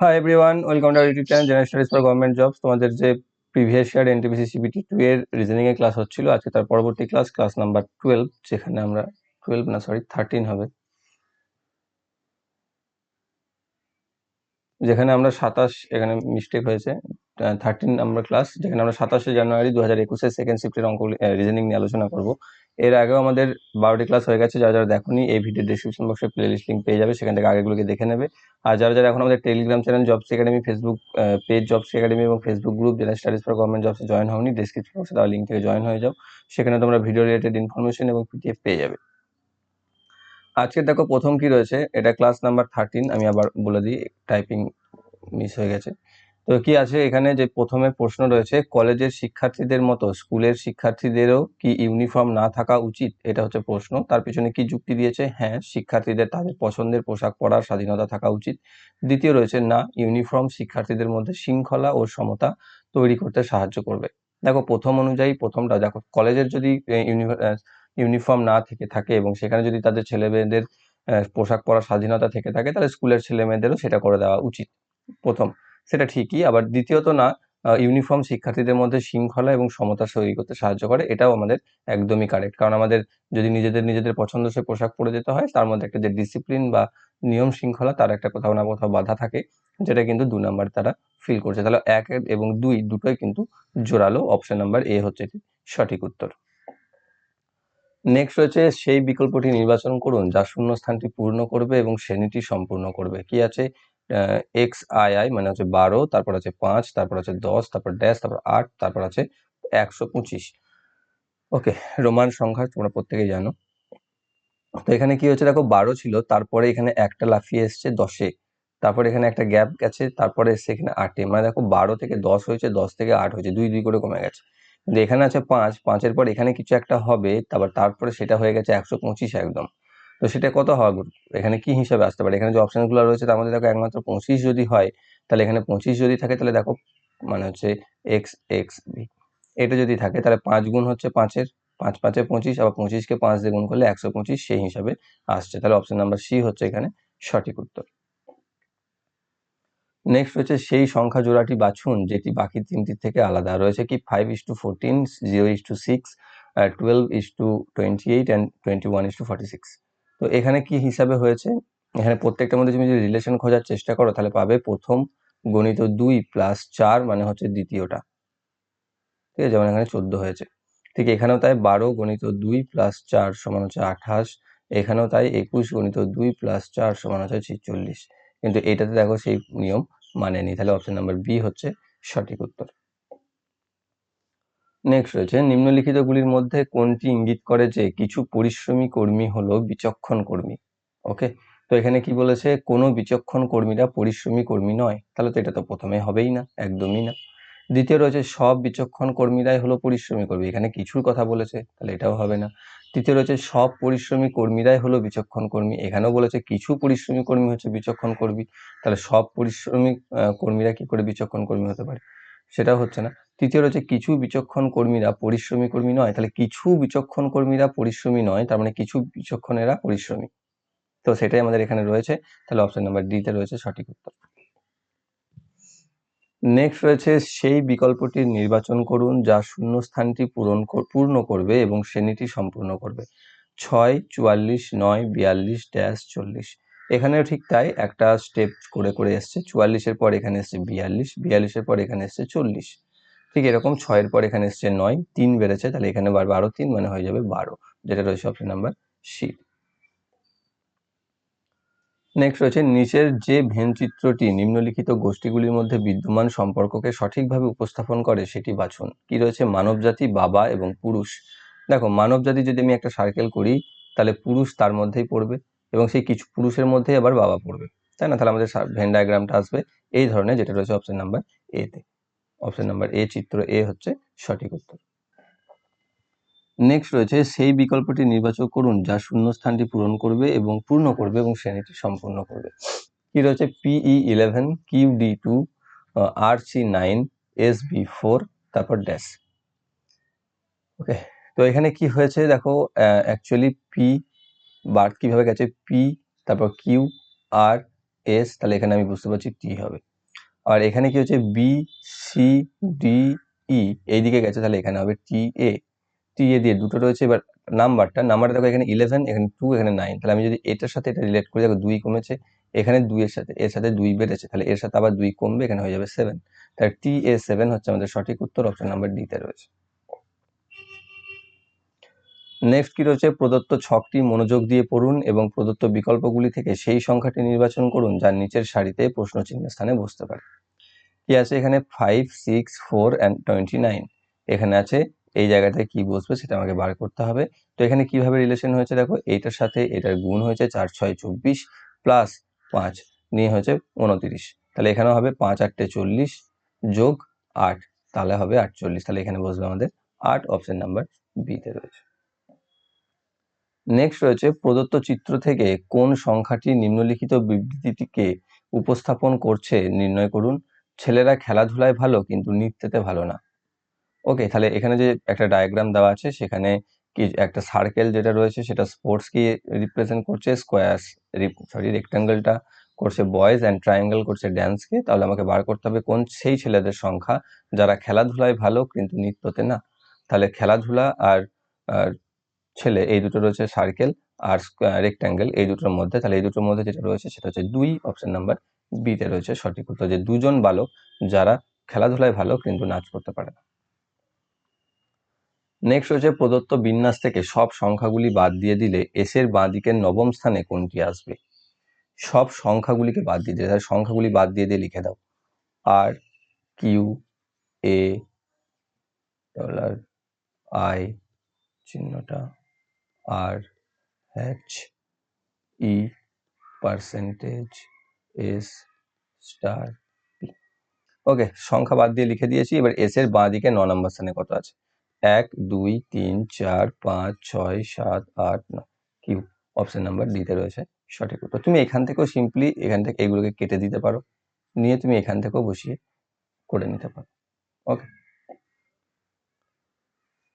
Hi everyone welcome to YouTube channel general studies for government jobs তোমাদের যে previous year NTPC CBT two এর reasoning এর class হচ্ছিল, আজকে তার পরবর্তী ক্লাস ক্লাস নাম্বার টুয়েলভ যেখানে আমরা টুয়েলভ না সরি থার্টিন হবে। যেখানে আমরা সাতাশ, এখানে মিস্টেক হয়েছে। থার্টিন নাম্বার ক্লাস যেখানে আমরা সাতাশে জানুয়ারি দু হাজার একুশে সেকেন্ড শিফটের অঙ্ক রিজনিং নিয়ে আলোচনা করব। এর আগেও আমাদের বারোটি ক্লাস হয়ে গেছে, যারা যারা দেখোনি এই ভিডিও ডিসক্রিপশন বক্সে প্লে লিস্ট লিঙ্ক পেয়ে যাবে, সেখান থেকে আগেগুলোকে দেখে নেবে। আর যারা যারা এখন আমাদের Telegram channel jobs academy Facebook page jobs academy এবং ফেসবুক গ্রুপ যেটা স্টাডিজ ফর গভর্নমেন্ট জবসে জয়েন হওনি ডিসক্রিপশন বক্সে দেওয়া লিঙ্ক থেকে জয়েন হয়ে যাও। সেখানে তোমরা ভিডিও রিলেটেড ইনফরমেশন এবং পিডিএফ পেয়ে যাবে। আজকে দেখো প্রথম কি রয়েছে? এটা ক্লাস নাম্বার থার্টিন আমি আবার বলে দিই টাইপিং মিস হয়ে গেছে। তো কি আছে? এখানে যে প্রথমে প্রশ্ন রয়েছে, কলেজের শিক্ষার্থীদের মতো স্কুলের শিক্ষার্থীদেরও কি ইউনিফর্ম না থাকা উচিত? এটা হচ্ছে প্রশ্ন। তার পিছনে কি যুক্তি দিয়েছে? হ্যাঁ শিক্ষার্থীদের তাদের পছন্দের পোশাক পরার স্বাধীনতা থাকা উচিত। দ্বিতীয় রয়েছে, না, ইউনিফর্ম শিক্ষার্থীদের মধ্যে শৃঙ্খলা ও সমতা তৈরি করতে সাহায্য করবে। দেখো, প্রথম অনুযায়ী প্রথমটা, দেখো, কলেজের যদি ইউনিফর্ম না থেকে থাকে এবং সেখানে যদি তাদের ছেলে মেয়েদের পোশাক পরার স্বাধীনতা থেকে থাকে, তাহলে স্কুলের ছেলে মেয়েদেরও সেটা করে দেওয়া উচিত। প্রথম। সেটা ঠিকই, আবার দ্বিতীয়ত না ইউনিফর্ম শিক্ষার্থীদের মধ্যে শৃঙ্খলা এবং সমতা তৈরি করতে সাহায্য করে, এটাও আমাদের একদমই কারেক্ট কারণ আমাদের যদি নিজেদের নিজেদের পছন্দসই পোশাক পরে যেতে হয়, তার মধ্যে একটা যে ডিসিপ্লিন বা নিয়ম শৃঙ্খলা, তার একটা কোথাও না কোথাও বাধা থাকে, যেটা কিন্তু দু নাম্বার তারা ফিল করছে। তাহলে এক এবং দুই দুটোই কিন্তু জোরালো অপশন নাম্বার এ হচ্ছে সঠিক উত্তর। নেক্সট রয়েছে, সেই বিকল্পটি নির্বাচন করুন যা শূন্য স্থানটি পূর্ণ করবে এবং শ্রেণীটি সম্পূর্ণ করবে। কি আছে? এক্স আই আই মানে হচ্ছে বারো, তারপর আছে পাঁচ, তারপর আছে দশ, তারপর ড্যাশ তারপর আট, তারপর আছে একশো পঁচিশ। ওকে রোমান সংখ্যা তোমরা প্রত্যেকেই জানো। তো এখানে কি হচ্ছে দেখো, বারো ছিল, তারপরে এখানে একটা লাফিয়ে এসছে দশে, তারপরে এখানে একটা গ্যাপ গেছে, তারপরে এসছে এখানে আটে মানে দেখো বারো থেকে দশ হয়েছে, দশ থেকে আট হয়েছে, দুই দুই করে কমে গেছে। কিন্তু এখানে আছে পাঁচ, পাঁচের পর এখানে কিছু একটা হবে, তারপর তারপরে সেটা হয়ে গেছে একশো পঁচিশ একদম। তো সেটা কত হবে এখানে কি হিসাবে আসতে পারে? এখানে যে অপশানগুলো রয়েছে, তার মধ্যে দেখো একমাত্র পঁচিশ যদি হয়, তাহলে এখানে পঁচিশ যদি থাকে, তাহলে দেখো মানে হচ্ছে এক্স এক্স বি এটা যদি থাকে, তাহলে পাঁচ গুণ হচ্ছে পাঁচের, পাঁচ পাঁচে পঁচিশ, আবার পঁচিশকে পাঁচ দিয়ে গুণ করলে একশো পঁচিশ, সেই হিসাবে আসছে। তাহলে অপশান নাম্বার সি হচ্ছে এখানে সঠিক উত্তর। নেক্সট হচ্ছে সেই সংখ্যা জোড়াটি বাছুন, যেটি বাকি তিনটির থেকে আলাদা। রয়েছে কি five is to fourteen zero is to six twelve is to twenty eight and twenty one is to forty six তো এখানে কি হিসাবে হয়েছে? এখানে প্রত্যেকটার মধ্যে তুমি যদি রিলেশন খোঁজার চেষ্টা করো, তাহলে পাবে প্রথম গণিত দুই প্লাস চার মানে হচ্ছে দ্বিতীয়টা। ঠিক আছে? যেমন এখানে চোদ্দ হয়েছে। ঠিক এখানেও তাই বারো গণিত দুই প্লাস চার সমান হচ্ছে আঠাশ। এখানেও তাই একুশ গণিত দুই প্লাস চার সমান হচ্ছে ছিচল্লিশ। কিন্তু এটাতে দেখো সেই নিয়ম মানেনি। তাহলে অপশন নাম্বার বি হচ্ছে সঠিক উত্তর। নেক্সট রয়েছে, নিম্নলিখিতগুলির মধ্যে কোনটি ইঙ্গিত করে যে কিছু পরিশ্রমী কর্মী হলো বিচক্ষণ কর্মী? ওকে তো এখানে কি বলেছে? কোনো বিচক্ষণ কর্মীরা পরিশ্রমী কর্মী নয়। তাহলে তো এটা তো প্রথমে হবেই না, একদমই না। দ্বিতীয় রয়েছে, সব বিচক্ষণ কর্মীরাই হলো পরিশ্রমী কর্মী। এখানে কিছুর কথা বলেছে, তাহলে এটাও হবে না। তৃতীয় রয়েছে, সব পরিশ্রমী কর্মীরাই হলো বিচক্ষণ কর্মী। এখানেও বলেছে, কিছু পরিশ্রমী কর্মী হচ্ছে বিচক্ষণ কর্মী। তাহলে সব পরিশ্রমী কর্মীরা কি করে বিচক্ষণ কর্মী হতে পারে? সেটা হচ্ছে না। তৃতীয় রয়েছে কিছু বিচক্ষণ কর্মীরা পরিশ্রমী কর্মী নয়, তাহলে কিছু বিচক্ষণ কর্মীরা পরিশ্রমী নয়, তার মানে কিছু বিচক্ষণেরা পরিশ্রমী। তো সেটাই আমাদের এখানে রয়েছে, তাহলে অপশন নাম্বার ডিতে রয়েছে সঠিক উত্তর। নেক্সট রয়েছে, সেই বিকল্পটি নির্বাচন করুন যা শূন্যস্থানটি পূরণ পূর্ণ করবে এবং শ্রেণীটি সম্পূর্ণ করবে। ছয়, চুয়াল্লিশ, নয়, বিয়াল্লিশ, ড্যাশ, চল্লিশ। এখানেও ঠিক তাই, একটা স্টেপ করে করে এসছে, চুয়াল্লিশের পর এখানে এসছে বিয়াল্লিশ, বিয়াল্লিশের পর এখানে এসছে চল্লিশ। ঠিক এরকম ছয়ের পর এখানে এসছে নয়, তিন বেড়েছে, তাহলে এখানে বারো তিন মানে হয়ে যাবে বারো, যেটা রয়েছে অপশন নাম্বার সি নেক্সট রয়েছে, নিচের যে ভেনচিত্রটি নিম্নলিখিত গোষ্ঠীগুলির মধ্যে বিদ্যমান সম্পর্ককে সঠিকভাবে উপস্থাপন করে, সেটি বাছুন। কি রয়েছে? মানবজাতি, বাবা এবং পুরুষ। দেখো, মানবজাতি যদি আমি একটা সার্কেল করি, তাহলে পুরুষ তার মধ্যেই পড়বে এবং সেই কিছু পুরুষের মধ্যেই আবার বাবা পড়বে। তাই না? তাহলে আমাদের ভেন ডায়াগ্রামটা আসবে এই ধরনের, যেটা রয়েছে অপশন নাম্বার এতে অপশন নাম্বার এ চিত্র এ হচ্ছে সঠিক উত্তর। নেক্সট রয়েছে, সেই বিকল্পটি নির্বাচন করুন যা শূন্য স্থানটি পূরণ করবে এবং পূর্ণ করবে এবং শ্রেণীটি সম্পূর্ণ করবে। কি রয়েছে? P eleven Q D two R C nine S B four তারপর ড্যাশ ওকে তো এখানে কি হয়েছে দেখো অ্যাকচুয়ালি পি বার কীভাবে গেছে? পি তারপর কিউ আর এস তাহলে এখানে আমি বুঝতে পারছি টি হবে। আর এখানে কি হচ্ছে? বি সি ডি ই এইদিকে গেছে তাহলে এখানে হবে টি এ টি এ দিয়ে দুটো রয়েছে, এবার নাম্বারটা নাম্বারটা দেখো এখানে ইলেভেন এখানে টু এখানে নাইন তাহলে আমি যদি এটার সাথে এটা রিলেট করি, দেখো দুই কমেছে, এখানে দুইয়ের সাথে, এর সাথে দুই বেড়েছে, তাহলে এর সাথে আবার দুই কমবে, এখানে হয়ে যাবে সেভেন তাহলে টি এ সেভেন হচ্ছে আমাদের সঠিক উত্তর অপশন নাম্বার ডিতে রয়েছে। নেক্সট কি রয়েছে? প্রদত্ত ছকটি মনোযোগ দিয়ে পড়ুন এবং প্রদত্ত বিকল্পগুলি থেকে সেই সংখ্যাটি নির্বাচন করুন, যার নিচের সারিতে প্রশ্ন চিহ্নের স্থানে বসতে পারে। কি আছে এখানে five six four and twenty nine এখানে আছে এই জায়গাটায় কি বসবে সেটা আমাকে বার করতে হবে। তো এখানে কীভাবে রিলেশন হয়েছে দেখো, এইটার সাথে এটার গুণ হয়েছে চার, ছয়, চব্বিশ প্লাস পাঁচ, নিয়ে হয়েছে উনতিরিশ। তাহলে এখানে হবে পাঁচ আটটে চল্লিশ যোগ আট, তাহলে হবে আটচল্লিশ। তাহলে এখানে বসবে আমাদের আট অপশন নাম্বার বিতে রয়েছে। নেক্সট রয়েছে প্রদত্ত চিত্র থেকে কোন সংখ্যাটি নিম্নলিখিত বিবৃতিটিকে উপস্থাপন করছে, নির্ণয় করুন। ছেলেরা খেলাধুলায় ভালো, কিন্তু নৃত্যতে ভালো না। ওকে তাহলে এখানে যে একটা ডায়াগ্রাম দেওয়া আছে, সেখানে কি একটা সার্কেল যেটা রয়েছে, সেটা স্পোর্টস কি রিপ্রেজেন্ট করছে স্কোয়ার সরি রেক্টাঙ্গেলটা করছে বয়েজ অ্যান্ড ট্রায়াঙ্গেল করছে ড্যান্সকে তাহলে আমাকে বার করতে হবে কোন সেই ছেলেদের সংখ্যা যারা খেলাধুলায় ভালো, কিন্তু নৃত্যতে না। তাহলে খেলাধুলা আর ছেলে, এই দুটো রয়েছে সার্কেল আর রেক্ট্যাঙ্গেল এই দুটোর মধ্যে। তাহলে এই দুটোর মধ্যে যেটা রয়েছে, সেটা হচ্ছে দুই অপশন নাম্বার বিতে রয়েছে সঠিক উত্তর যে দুজন বালক যারা খেলাধুলায় ভালো কিন্তু নাচ করতে পারে না। নেক্সট রয়েছে প্রদত্ত বিন্যাস থেকে সব সংখ্যাগুলি বাদ দিয়ে দিলে এসের বাঁ দিকের নবম স্থানে কোনটি আসবে? সব সংখ্যাগুলিকে বাদ দিয়ে দিলে সংখ্যাগুলি বাদ দিয়ে দিয়ে লিখে দাও। আর কিউ এ ডলার আই চিহ্নটা আর H E percentage S star P okay সংখ্যা বাদ দিয়ে লিখে দিয়েছি। এবার এস এর বাঁ দিকে ন নম্বর স্থানে কত আছে? এক, দুই, তিন, চার, পাঁচ, ছয়, সাত, আট নয় কিউ অপশন নাম্বার ডিতে রয়েছে সঠিক উত্তর। তুমি এখান থেকেও সিম্পলি এখান থেকে এগুলোকে কেটে দিতে পারো। নিয়ে তুমি এখান থেকেও বসিয়ে করে নিতে পারো। ওকে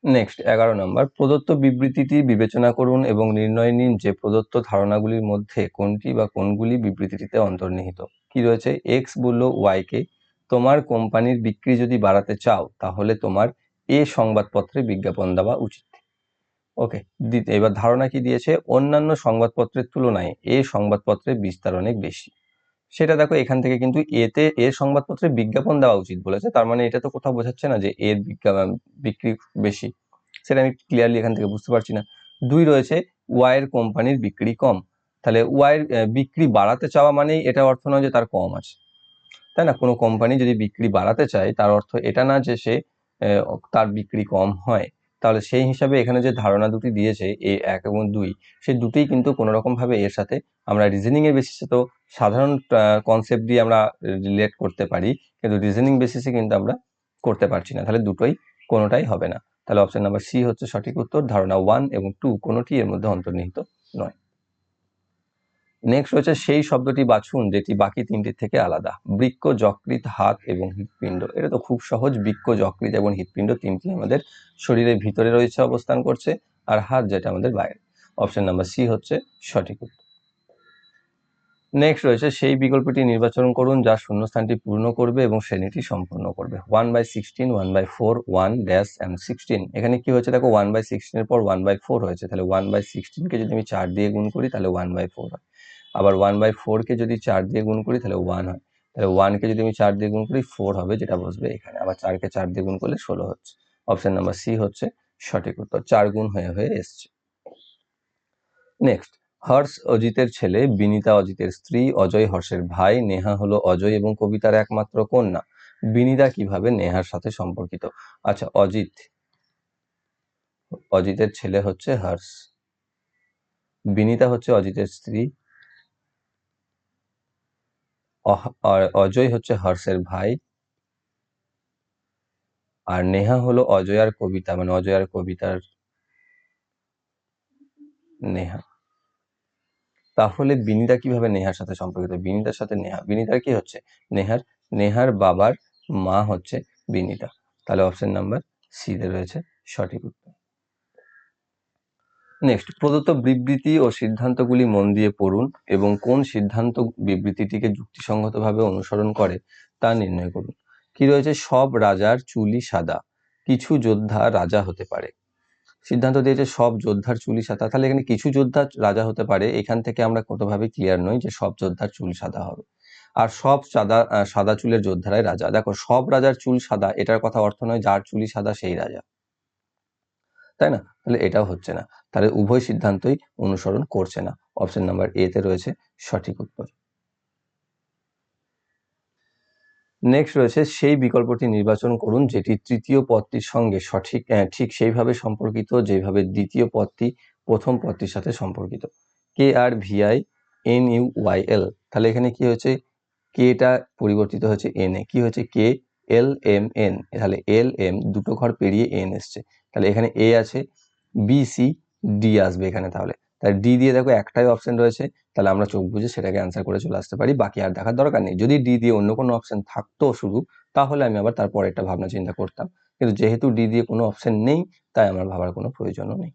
নেক্সট এগারো নম্বর প্রদত্ত বিবৃতিটি বিবেচনা করুন এবং নির্ণয় নিন যে প্রদত্ত ধারণাগুলির মধ্যে কোনটি বা কোনগুলি বিবৃতিটিতে অন্তর্নিহিত। কি রয়েছে? এক্স বলল ওয়াইকে তোমার কোম্পানির বিক্রি যদি বাড়াতে চাও, তাহলে তোমার এ সংবাদপত্রে বিজ্ঞাপন দেওয়া উচিত। ওকে এবার ধারণা কি দিয়েছে? অন্যান্য সংবাদপত্রের তুলনায় এ সংবাদপত্রের বিস্তার অনেক বেশি। সেটা দেখো এখান থেকে কিন্তু এতে এর সংবাদপত্রে বিজ্ঞাপন দেওয়া উচিত বলেছে। তার মানে এটা তো কোথাও বোঝাচ্ছে না যে এর বিজ্ঞাপন বিক্রি বেশি। সেটা আমি ক্লিয়ারলি এখান থেকে বুঝতে পারছি না। দুই রয়েছে ওয়াইয়ের কোম্পানির বিক্রি কম। তাহলে ওয়াইয়ের বিক্রি বাড়াতে চাওয়া মানেই এটা অর্থ নয় যে তার কম আছে। তাই না? কোনো কোম্পানি যদি বিক্রি বাড়াতে চায়, তার অর্থ এটা না যে সে তার বিক্রি কম হয়। তাহলে সেই হিসাবে এখানে যে ধারণা দুটি দিয়েছে, এ এক এবং দুই, সেই দুটোই কিন্তু কোনো রকমভাবে এর সাথে আমরা রিজনিংয়ের বেসিসে তো সাধারণ কনসেপ্ট দিয়ে আমরা রিলেট করতে পারি, কিন্তু রিজনিং বেসিসে কিন্তু আমরা করতে পারছি না। তাহলে দুটোই কোনোটাই হবে না। তাহলে অপশন নাম্বার সি হচ্ছে সঠিক উত্তর, ধারণা ওয়ান এবং টু কোনোটি এর মধ্যে অন্তর্নিহিত নয়। নেক্সট হচ্ছে সেই শব্দটি বাছুন, যেটি বাকি তিনটির থেকে আলাদা। বৃক্ক যকৃত হাত এবং হৃৎপিণ্ড। এটা তো খুব সহজ। বৃক্ক যকৃত এবং হৃৎপিণ্ড তিনটি আমাদের শরীরের ভিতরে রয়েছে, অবস্থান করছে, আর হাত যেটা আমাদের বাইরে। অপশন নাম্বার সি হচ্ছে সঠিক নেক্সট রয়েছে সেই বিকল্পটি নির্বাচন করুন, যা শূন্যস্থানটি পূর্ণ করবে এবং শ্রেণীটি সম্পূর্ণ করবে। One by sixteen one by four one dash and sixteen এখানে কি হয়েছে? দেখো ওয়ান বাই সিক্সটিনের পর ওয়ান বাই ফোর হয়েছে। তাহলে ওয়ান বাই সিক্সটিনকে যদি আমি চার দিয়ে গুণ করি, তাহলে ওয়ান বাই ফোর হয়। আবার ওয়ান বাই ফোরকে যদি চার দিয়ে গুণ করি, তাহলে ওয়ান হয়। তাহলে ওয়ানকে যদি আমি চার দিয়ে গুণ করি ফোর হবে, যেটা বসবে এখানে। আবার চারকে চার দিয়ে গুণ করলে ষোলো হচ্ছে। অপশন নাম্বার সি হচ্ছে সঠিক উত্তর। চার গুণ হয়ে হয়ে এসছে। নেক্সট হর্ষ অজিতের ছেলে, বিনিতা অজিতের স্ত্রী, অজয় হর্ষের ভাই, নেহা হলো অজয় এবং কবিতার একমাত্র কন্যা। বিনিতা কীভাবে নেহার সাথে সম্পর্কিত? আচ্ছা অজিত। অজিতের ছেলে হচ্ছে হর্ষ। বিনিতা হচ্ছে অজিতের স্ত্রী অজয় হচ্ছে হর্ষের ভাই। আর নেহা হলো অজয়ার কবিতা মানে অজয়ার কবিতার নেহা। তাহলে বিনিতা কীভাবে নেহার সাথে সম্পর্কিত? বিনিতার সাথে নেহা, বিনিতার কি হচ্ছে? নেহার নেহার বাবার মা হচ্ছে বিনিতা। তাহলে অপশন নাম্বার সিতে রয়েছে সঠিক নেক্সট প্রদত্ত বিবৃতি ও সিদ্ধান্তগুলি মন দিয়ে পড়ুন এবং কোন সিদ্ধান্ত বিবৃতিটিকে যুক্তিসঙ্গতভাবে অনুসরণ করে তা নির্ণয় করুন। কি রয়েছে? সব রাজার চুলই সাদা, কিছু যোদ্ধা রাজা হতে পারে। সিদ্ধান্ত দিয়েছে সব যোদ্ধার চুলই সাদা। তাহলে এখানে কিছু যোদ্ধা রাজা হতে পারে, এখান থেকে আমরা কোনোভাবে ক্লিয়ার নই যে সব যোদ্ধার চুল সাদা হবে। আর সব সাদা সাদা চুলের যোদ্ধারাই রাজা। দেখো, সব রাজার চুল সাদা, এটার কথা অর্থ নয়, যার চুলই সাদা সেই রাজা। তাই না? তাহলে এটাও হচ্ছে না। তাহলে উভয় সিদ্ধান্তই অনুসরণ করছে না। অপশন নাম্বার এ তে রয়েছে সঠিক উত্তর। নেক্সট রয়েছে, সেই বিকল্পটি নির্বাচন করুন যেটি তৃতীয় পদটির সঙ্গে সঠিক ঠিক সেইভাবে সম্পর্কিত, যেভাবে দ্বিতীয় পদটি প্রথম পদটির সাথে সম্পর্কিত। K R V I N U Y L তাহলে এখানে কি হয়েছে? কেটা পরিবর্তিত হয়েছে এন এ। কি হয়েছে? কে এল এম এন তাহলে এল এম দুটো ঘর পেরিয়ে এন এসছে। তাহলে এখানে এ আছে বি সি ডি আসবে এখানে তাহলে। তাহলে ডি দিয়ে দেখো একটাই অপশন রয়েছে, তাহলে আমরা চোখ বুঝে সেটাকে অ্যান্সার করে চলে আসতে পারি, বাকি আর দেখার দরকার নেই। যদি ডি দিয়ে অন্য কোনো অপশন থাকতো শুধু, তাহলে আমি আবার তারপর একটা ভাবনা চিন্তা করতাম। কিন্তু যেহেতু ডি দিয়ে কোনো অপশন নেই, তাই আমার ভাবার কোনো প্রয়োজনও নেই।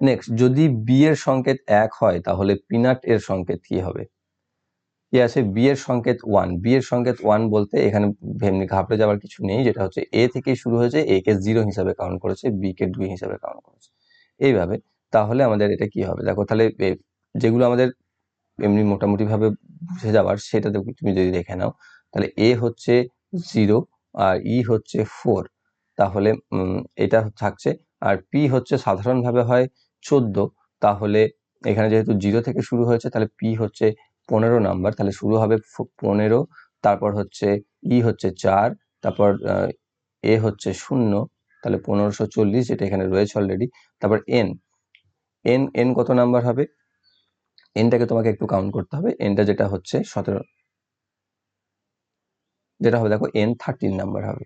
নেক্সট যদি বি এর সংকেত এক হয়, তাহলে পিনাট এর সংকেত কি হবে? কি আছে? বি এর সংকেত ওয়ান বি এর সংকেত ওয়ান বলতে এখানে এমনি ঘাবড়ে যাওয়ার কিছু নেই, যেটা হচ্ছে এ থেকে শুরু হয়েছে এ কে জিরো হিসাবে কাউন্ট করেছে বি কে দুই হিসাবে কাউন্ট করেছে। এইভাবে তাহলে আমাদের এটা কি হবে? দেখো তাহলে যেগুলো আমাদের এমনি মোটামুটি ভাবে বুঝে যাওয়ার, সেটা তুমি যদি দেখে নাও, তাহলে এ হচ্ছে জিরো আর ই হচ্ছে ফোর তাহলে এটা থাকছে, আর পি হচ্ছে সাধারণভাবে হয় চোদ্দ। তাহলে এখানে যেহেতু জিরো থেকে শুরু হয়েছে, তাহলে পি হচ্ছে পনেরো নাম্বার, তাহলে শুরু হবে পনেরো, তারপর হচ্ছে ই হচ্ছে চার, তারপর এ হচ্ছে শূন্য, তাহলে পনেরোশো চল্লিশ যেটা এখানে রয়েছে অলরেডি তারপর এন এন এন কত নাম্বার হবে? এনটাকে তোমাকে একটু কাউন্ট করতে হবে এনটা যেটা হচ্ছে সতেরো, যেটা হবে দেখো এন থার্টিন নাম্বার হবে,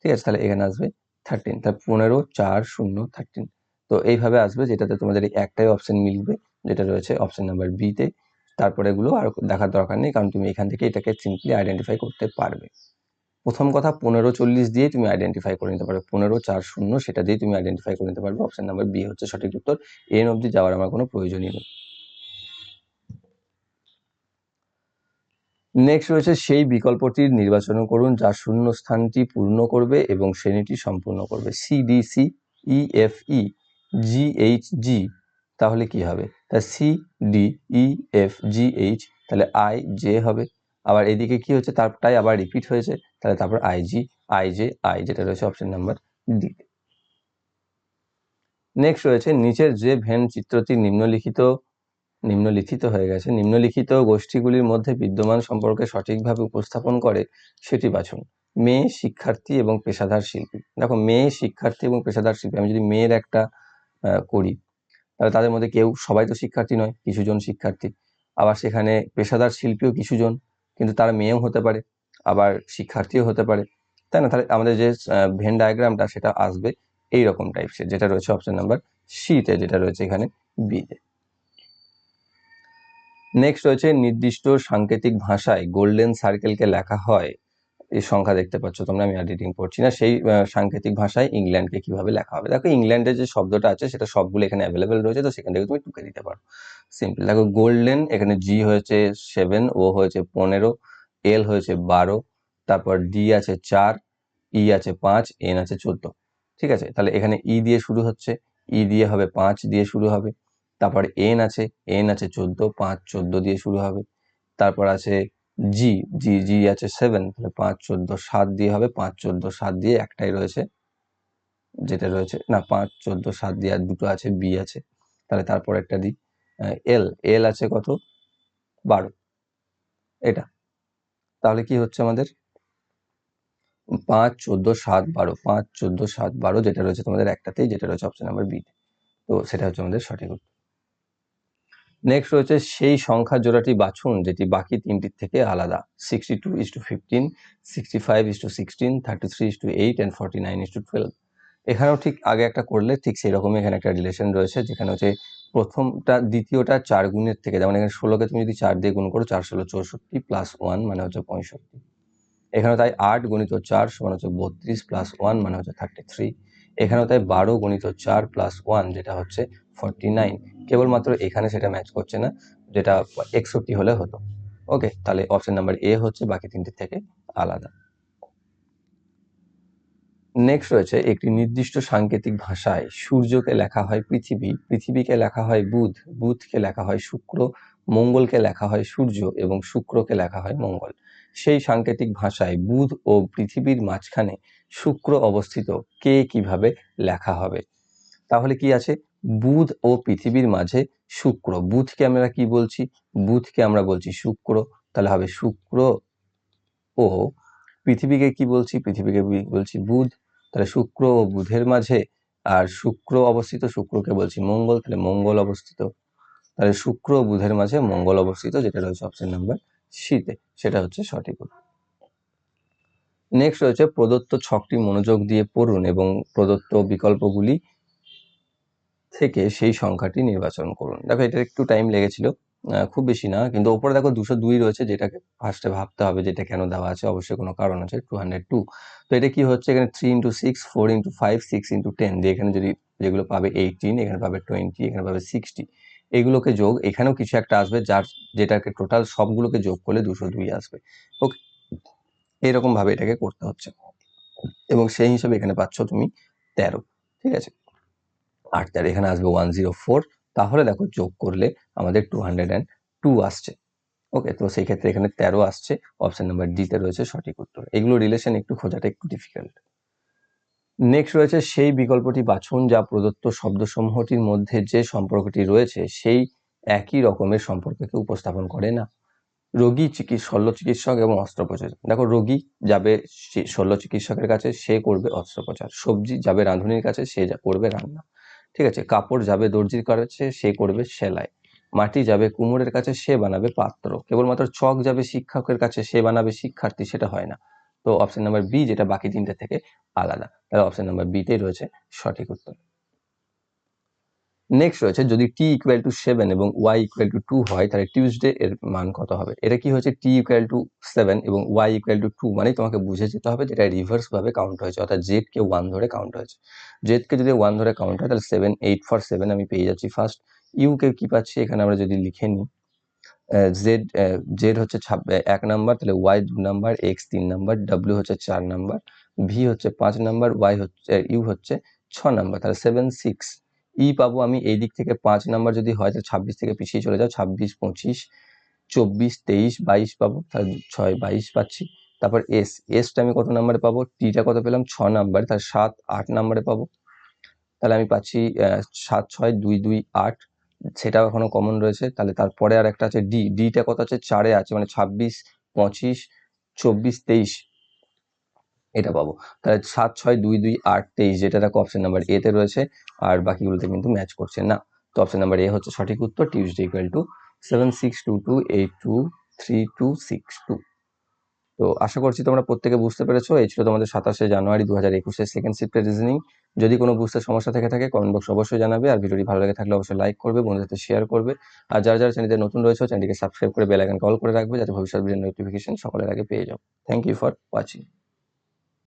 ঠিক আছে? তাহলে এখানে আসবে থার্টিন তাহলে পনেরো, চার, শূন্য থার্টিন তো এইভাবে আসবে যেটাতে তোমাদের একটাই অপশন মিলবে, যেটা রয়েছে অপশন নাম্বার বিতে তারপরে এগুলো আর দেখার দরকার নেই, কারণ তুমি এখান থেকে এটাকে সিম্পলি আইডেন্টিফাই করতে পারবে। প্রথম কথা, পনেরো চল্লিশ দিয়ে তুমি আইডেন্টিফাই করে নিতে পারবে। পনেরো, চার, শূন্য, সেটা দিয়ে তুমি আইডেন্টিফাই করে নিতে পারবে। অপশন নাম্বার বি হচ্ছে সঠিক উত্তর। এন অবধি যাওয়ার আমার কোনো প্রয়োজনই নেই। নেক্সট রয়েছে সেই বিকল্পটির নির্বাচন করুন যা শূন্য স্থানটি পূর্ণ করবে এবং শ্রেণীটি সম্পূর্ণ করবে। সিডিসি ইএফই জি এইচ জি তাহলে কি হবে? তা C D E F G H তাহলে আই জে হবে। আবার এদিকে কি হচ্ছে? তারটাই আবার রিপিট হয়েছে। তাহলে তারপর I G I J I যেটা রয়েছে অপশন নাম্বার ডি নেক্সট রয়েছে, নিচের যে ভেন চিত্রটি নিম্নলিখিত নিম্নলিখিত হয়ে গেছে, নিম্নলিখিত গোষ্ঠীগুলির মধ্যে বিদ্যমান সম্পর্কে সঠিকভাবে উপস্থাপন করে, সেটি বাছুন। মেয়ে শিক্ষার্থী এবং পেশাদার শিল্পী। দেখো, মেয়ে শিক্ষার্থী এবং পেশাদার শিল্পী, আমি যদি মেয়ের একটা করি তাহলে তাদের মধ্যে কেউ, সবাই তো শিক্ষার্থী নয়, কিছুজন শিক্ষার্থী। আবার সেখানে পেশাদার শিল্পীও কিছুজন, কিন্তু তারা মেয়েও হতে পারে, আবার শিক্ষার্থীও হতে পারে। তাই না? তাহলে আমাদের যে ভেন ডায়াগ্রামটা সেটা আসবে এই রকম টাইপসের যেটা রয়েছে অপশন নাম্বার সিতে যেটা রয়েছে এখানে বিতে নেক্সট রয়েছে নির্দিষ্ট সাংকেতিক ভাষায় গোল্ডেন সার্কেলকে লেখা হয়। এই সংখ্যা দেখতে পাচ্ছ তোমরা, আমি এডিটিং করছি না। সেই সাংকেতিক ভাষায় ইংল্যান্ডকে কীভাবে লেখা হবে? দেখো ইংল্যান্ডের যে শব্দটা আছে, সেটা সবগুলো এখানে অ্যাভেলেবেল রয়েছে, তো সেখান থেকে তুমি টুকে দিতে পারো। সিম্পল দেখো গোল্ডেন এখানে জি হয়েছে সেভেন ও হয়েছে পনেরো এল হয়েছে বারো, তারপর ডি আছে চার ই আছে পাঁচ এন আছে চোদ্দ। ঠিক আছে? তাহলে এখানে ই দিয়ে শুরু হচ্ছে ই দিয়ে হবে পাঁচ দিয়ে শুরু হবে, তারপর এন আছে এন আছে চোদ্দ, পাঁচ, চোদ্দ দিয়ে শুরু হবে, তারপর আছে জি জি জি আছে সেভেন তাহলে পাঁচ চোদ্দ সাত দিয়ে হবে, পাঁচ চোদ্দ সাত দিয়ে একটাই রয়েছে। যেটা রয়েছে, না, পাঁচ চোদ্দ সাত দিয়ে আর দুটো আছে বি আছে। তাহলে তারপর একটা দিই। এল এল আছে কত? বারো। এটা। তাহলে কি হচ্ছে আমাদের? পাঁচ চোদ্দ সাত বারো, পাঁচ চোদ্দ সাত বারো যেটা রয়েছে তোমাদের একটাতেই, যেটা রয়েছে অপশন নাম্বার বি তো সেটা হচ্ছে আমাদের সঠিক উত্তর। নেক্সট রয়েছে সেই সংখ্যা জোড়াটি বাছুন, যেটি বাকি তিনটির থেকে আলাদা। Sixty two is two fifteen sixty five is two sixteen thirty three is two eight and forty nine is two twelve এখানেও ঠিক আগে একটা করলে ঠিক সেই রকমই এখানে একটা রিলেশন রয়েছে, যেখানে হচ্ছে প্রথমটা, দ্বিতীয়টা চার গুণের থেকে, যেমন এখানে ষোলোকে তুমি যদি চার দিয়ে গুণ করো চার ষোলো চৌষট্টি প্লাস ওয়ান মানে হচ্ছে পঁয়ষট্টি। এখানে তাই আট গণিত চার সমান হচ্ছে বত্রিশ প্লাস ওয়ান মানে হচ্ছে থার্টি থ্রি এখানেও তাই বারো গণিত চার প্লাস ওয়ান যেটা হচ্ছে ফর্টি নাইন কেবলমাত্র এখানে সেটা ম্যাচ করছে না, যেটা একষট্টি হলে হতো। ওকে তাহলে অপশন নাম্বার এ হচ্ছে বাকি তিনটে থেকে আলাদা। নেক্সট রয়েছে একটি নির্দিষ্ট সাংকেতিক ভাষায় সূর্যকে লেখা হয় পৃথিবী। পৃথিবীকে লেখা হয় বুধ। বুধকে লেখা হয় শুক্র। মঙ্গলকে লেখা হয় সূর্য এবং শুক্রকে লেখা হয় মঙ্গল। সেই সাংকেতিক ভাষায় বুধ ও পৃথিবীর মাঝখানে শুক্র অবস্থিত কে কীভাবে লেখা হবে? তাহলে কি আছে? বুধ ও পৃথিবীর মাঝে শুক্র। বুধকে আমরা কি বলছি? বুধকে আমরা বলছি শুক্র। তাহলে হবে শুক্র ও পৃথিবীকে কি বলছি? পৃথিবীকে বলছি বুধ। তাহলে শুক্র ও বুধের মাঝে আর শুক্র অবস্থিত, শুক্রকে বলছি মঙ্গল। তাহলে মঙ্গল অবস্থিত। তাহলে শুক্র ও বুধের মাঝে মঙ্গল অবস্থিত, যেটা রয়েছে অপশন নাম্বার শীতে সেটা হচ্ছে সঠিক নেক্সট রয়েছে প্রদত্ত ছকটি মনোযোগ দিয়ে পড়ুন এবং প্রদত্ত বিকল্পগুলি থেকে সেই সংখ্যাটি নির্বাচন করুন। দেখো এটা একটু টাইম লেগেছিল খুব বেশি না, কিন্তু ওপরে দেখো দুশো দুই রয়েছে, যেটাকে ফার্স্টে ভাবতে হবে যেটা কেন দেওয়া আছে, অবশ্যই কোনো কারণ আছে টু হান্ড্রেড টু তো এটা কি হচ্ছে, এখানে three into six four into five six into ten দিয়ে এখানে যদি যেগুলো পাবে এইটিন এখানে পাবে টোয়েন্টি এখানে পাবে সিক্সটি এগুলোকে যোগ, এখানেও কিছু একটা আসবে যার, যেটাকে টোটাল সবগুলোকে যোগ করলে দুশো দুই আসবে। ওকে এরকমভাবে এটাকে করতে হচ্ছে। এবং সেই হিসাবে এখানে পাচ্ছ তুমি তেরো, ঠিক আছে? আট তেরো এখানে আসবে ওয়ান জিরো ফোর তাহলে দেখো যোগ করলে আমাদের টু হান্ড্রেড অ্যান্ড টু আসছে। ওকে তো সেই ক্ষেত্রে এখানে তেরো আসছে অপশান নাম্বার ডিতে রয়েছে সঠিক উত্তর। এগুলো রিলেশন একটু খোঁজাটা একটু ডিফিকাল্ট নেক্সট রয়েছে সেই বিকল্পটি বাছুন যা প্রদত্ত শব্দসমূহটির মধ্যে যে সম্পর্কটি রয়েছে, সেই একই রকমের সম্পর্ককে উপস্থাপন করে না। রোগী চিকিৎসা শল্য চিকিৎসক এবং অস্ত্রোপচার। দেখো রোগী যাবে শল্য চিকিৎসকের কাছে, সে করবে অস্ত্রোপচার। সবজি যাবে রাঁধুনির কাছে, সে করবে রান্না। ঠিক আছে, কাপড় যাবে দর্জির কাছে, সে করবে সেলাই। মাটি যাবে কুমোরের কাছে, সে বানাবে পাত্র। কেবলমাত্র চক যাবে শিক্ষকের কাছে, সে বানাবে শিক্ষার্থী, সেটা হয় না। তো অপশন নাম্বার বি যেটা বাকি তিনটার থেকে আলাদা। তাহলে অপশন নাম্বার বিতেই রয়েছে সঠিক উত্তর। নেক্সট রয়েছে, যদি টি ইকুয়াল টু সেভেন এবং ওয়াই ইকুয়াল টু টু হয়, তাহলে টিউসডে এর মান কত হবে? এটা কি হচ্ছে টি ইকুয়াল টু সেভেন এবং ওয়াই ইকুয়াল টু টু মানে তোমাকে বুঝে যেতে হবে যেটা রিভার্স ভাবে কাউন্ট হয়েছে, অর্থাৎ জেড কে ওয়ান ধরে কাউন্ট হয়েছে। জেড কে যদি ওয়ান ধরে কাউন্ট হয়, তাহলে সেভেন এইট ফর সেভেন আমি পেয়ে যাচ্ছি ফার্স্ট ইউ কে কি পাচ্ছি? এখানে আমরা যদি লিখে নিই জেড জেড হচ্ছে এক নাম্বার তাহলে ওয়াই দু নাম্বার এক্স তিন নাম্বার ডাব্লিউ হচ্ছে চার নাম্বার ভি হচ্ছে পাঁচ নাম্বার ওয়াই হচ্ছে ইউ হচ্ছে ছ নাম্বার তাহলে সেভেন সিক্স ই পাবো আমি এই দিক থেকে পাঁচ নাম্বার যদি হয়, তাহলে ছাব্বিশ থেকে পিছিয়ে চলে যাও, ছাব্বিশ, পঁচিশ, চব্বিশ, তেইশ, বাইশ পাবো, তাহলে ছয়, বাইশ পাচ্ছি। তারপর এস এসটা আমি কত নাম্বারে পাবো? টিটা কত পেলাম? ছ নাম্বারে, তাহলে সাত, আট নাম্বারে পাবো। তাহলে আমি পাচ্ছি সাত, ছয়, দুই দুই, আট। সেটাও এখনও কমন রয়েছে। তাহলে তারপরে আর একটা আছে ডি। ডিটা কত আছে? চারে আছে মানে ছাব্বিশ, পঁচিশ, চব্বিশ, তেইশ। এটা পাবো। তাহলে সাত, ছয়, দুই দুই, আট, তেইশ যেটা দেখো অপশন নাম্বার এতে রয়েছে আর বাকিগুলোতে কিন্তু ম্যাচ করছে না। তো অপশন নাম্বার এ হচ্ছে সঠিক উত্তর Tuesday equal to seven six two two eight two three two six two তো আশা করছি তোমরা প্রত্যেকে বুঝতে পেরেছ। এই ছিল তোমাদের সাতাশে জানুয়ারি দু হাজার একুশের সেকেন্ড শিফটের রিজনিং যদি কোনো বুঝতে সমস্যা থেকে থাকে কমেন্ট বক্স অবশ্যই জানাবে। আর ভিডিওটি ভালো লাগে থাকলে অবশ্যই লাইক করবে, বন্ধুদের সাথে শেয়ার করবে। আর যারা যারা চ্যানেলে নতুন রয়েছে চ্যানেলটিকে সাবস্ক্রাইব করে বেল আইকন কল করে রাখবে, যাতে ভবিষ্যৎ ভিডিও নোটিফিকেশন সকলের আগে পেয়ে যাও। Thank you for watching